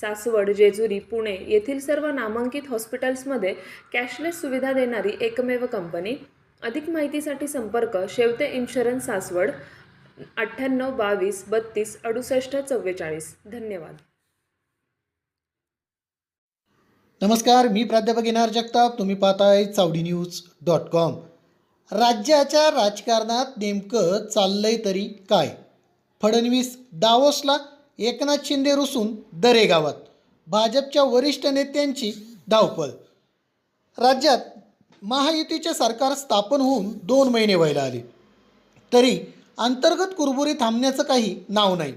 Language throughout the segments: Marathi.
सासवड जेजुरी पुणे येथील सर्व नामांकित हॉस्पिटल्समध्ये कॅशलेस सुविधा देणारी एकमेव कंपनी. अधिक माहितीसाठी संपर्क शेवते इन्शुरन्स सासवड अठ्ठ्याण्णव बावीस बत्तीस अडुसष्ट चव्वेचाळीस. धन्यवाद. नमस्कार मी प्राध्यापक येणार जगताप. तुम्ही पाहताय चावडी न्यूज डॉट कॉम. राज्याच्या राजकारणात नेमकं चाललंय तरी काय? फडणवीस दावोसला एकनाथ शिंदे रुसून दरेगावात भाजपच्या वरिष्ठ नेत्यांची धावपळ. राज्यात महायुतीचे सरकार स्थापन होऊन दोन महिने व्हायला आले. तरी अंतर्गत कुरबुरी थांबण्याचं काही नाव नाही.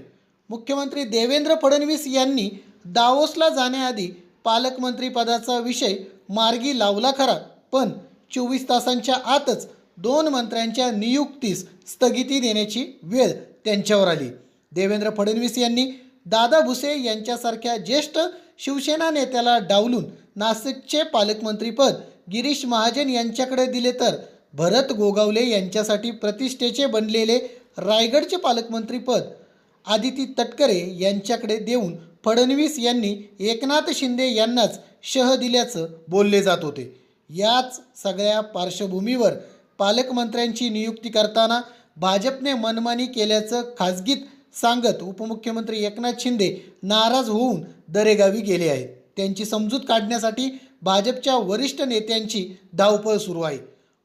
मुख्यमंत्री देवेंद्र फडणवीस यांनी दावोसला जाण्याआधी पालकमंत्रीपदाचा विषय मार्गी लावला खरा पण चोवीस तासांच्या आतच दोन मंत्र्यांच्या नियुक्तीस स्थगिती देण्याची वेळ त्यांच्यावर आली. देवेंद्र फडणवीस यांनी दादा भुसे यांच्यासारख्या ज्येष्ठ शिवसेना नेत्याला डावलून नाशिकचे पालकमंत्रीपद गिरीश महाजन यांच्याकडे दिले तर भरत गोगावले यांच्यासाठी प्रतिष्ठेचे बनलेले रायगडचे पालकमंत्रीपद आदिती तटकरे यांच्याकडे देऊन फडणवीस यांनी एकनाथ शिंदे यांनाच शह दिल्याचं बोलले जात होते. याच सगळ्या पार्श्वभूमीवर पालकमंत्र्यांची नियुक्ती करताना भाजपने मनमानी केल्याचं खाजगीत सांगत उपमुख्यमंत्री एकनाथ शिंदे नाराज होऊन दरेगावी गेले आहेत. त्यांची समजूत काढण्यासाठी भाजपच्या वरिष्ठ नेत्यांची धावपळ सुरू आहे.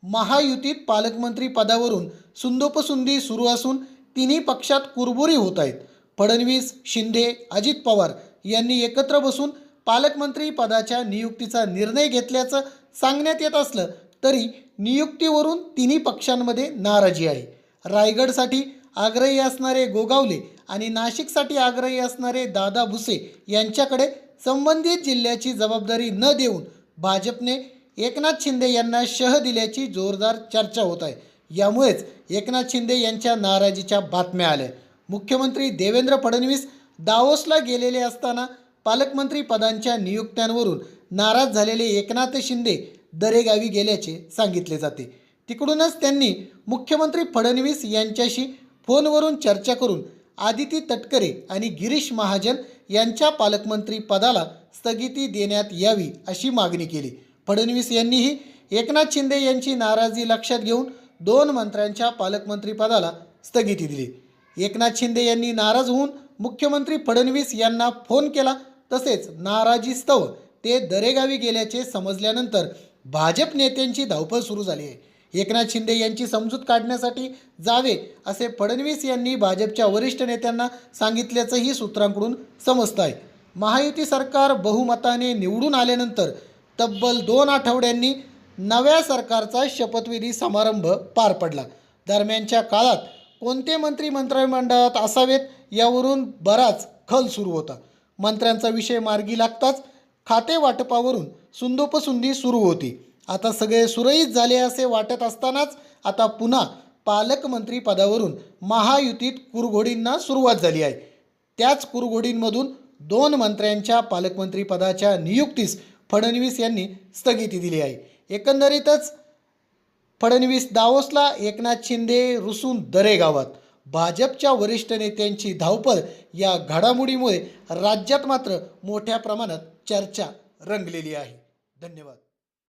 महायुतीत पालकमंत्री पदावरून सुंदोपसुंदी सुरू असून तिन्ही पक्षात कुरबुरी होत आहेत. फडणवीस शिंदे अजित पवार यांनी एकत्र बसून पालकमंत्री पदाच्या नियुक्तीचा निर्णय घेतल्याचं सांगण्यात येत असलं तरी नियुक्तीवरून तिन्ही पक्षांमध्ये नाराजी आहे. रायगडसाठी आग्रही असणारे गोगावले आणि नाशिकसाठी आग्रही असणारे दादा भुसे यांच्याकडे संबंधित जिल्ह्याची जबाबदारी न देऊन भाजपने एकनाथ शिंदे यांना शह दिल्याची जोरदार चर्चा होत आहे. यामुळेच एकनाथ शिंदे यांच्या नाराजीच्या बातम्या आल्या. मुख्यमंत्री देवेंद्र फडणवीस दावोसला गेलेले असताना पालकमंत्री पदांच्या नियुक्त्यांवरून नाराज झालेले एकनाथ शिंदे दरेगावी गेल्याचे सांगितले जाते. तिकडूनच त्यांनी मुख्यमंत्री फडणवीस यांच्याशी फोनवरून चर्चा करून आदिती तटकरे आणि गिरीश महाजन यांच्या पालकमंत्री पदाला स्थगिती देण्यात यावी अशी मागणी केली. फडणवीस यांनीही एकनाथ शिंदे यांची नाराजी लक्षात घेऊन दोन मंत्र्यांच्या पालकमंत्रीपदाला स्थगिती दिली. एकनाथ शिंदे यांनी नाराज होऊन मुख्यमंत्री फडणवीस यांना फोन केला. तसेच नाराजीस्तव ते दरेगावी गेल्याचे समजल्यानंतर भाजप नेत्यांची धावपळ सुरू झाली आहे. एकनाथ शिंदे यांची समजूत काढण्यासाठी जावे असे फडणवीस यांनी भाजपच्या वरिष्ठ नेत्यांना सांगितल्याचंही सूत्रांकडून समजतं आहे. महायुती सरकार बहुमताने निवडून आल्यानंतर तब्बल दोन आठवड्यांनी नव्या सरकारचा शपथविधी समारंभ पार पडला. दरम्यानच्या काळात कोणते मंत्री मंत्रिमंडळात असावेत यावरून बराच खल सुरू होता. मंत्र्यांचा विषय मार्गी लागताच खाते वाटपावरून सुंदोपसुंदी सुरू होती. आता सगळे सुरळीत झाले असे वाटत असतानाच आता पुन्हा पालकमंत्री पदावरून महायुतीत कुरघोडींना सुरुवात झाली आहे. त्याच कुरघोडींमधून दोन मंत्र्यांच्या पालकमंत्री पदाच्या नियुक्तीस फडणवीस यांनी स्थगिती दिली आहे. एकंदरीतच फडणवीस दावोसला एकनाथ शिंदे रुसून दरे गावात. भाजपच्या वरिष्ठ नेत्यांची धावपळ या घडामोडीमुळे राज्यात मात्र मोठ्या प्रमाणात चर्चा रंगलेली आहे. धन्यवाद.